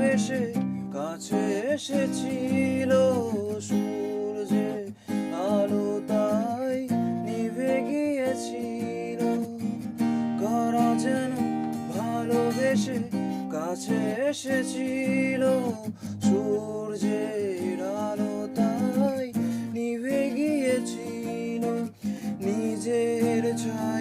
বেশে কাছে এসেছিল সূর্যে, আলো তাই নিভে গিয়েছিল। কারা যেন ভালোবেসে কাছে এসেছিল সূর্যের আলো তাই নিভে গিয়েছিল। নিজের ছায়ার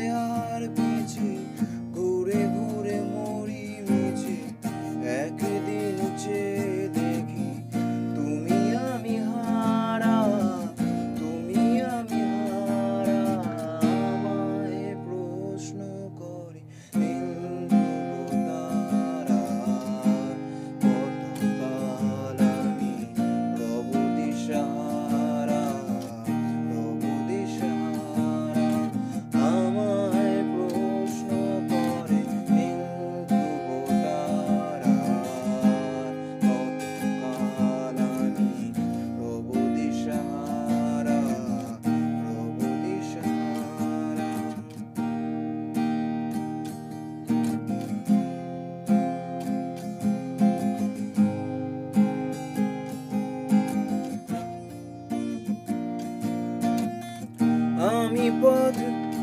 আমি পথ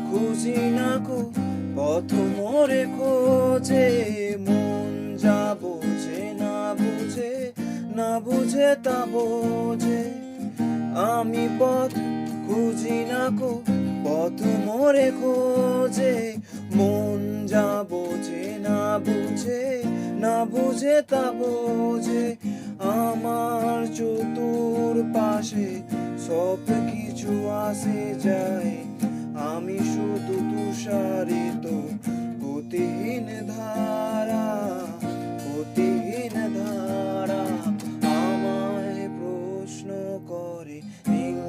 খুঁজি না কো পথ মোরে খোঁজে, মন যা বোঝে, না বুঝে না বুঝে তা বোঝে। আমি পথ খুঁজি না কো পথ মোরে খোঁজে, মন যা বোঝে, না বুঝে না বুঝে তা বোঝে। আমার চতুর পাশে সব কিছু আসে যায়। আমি শুধু তুষারিত গতিহীন ধারা গতিহীন ধারা। আমায় প্রশ্ন করে, নীল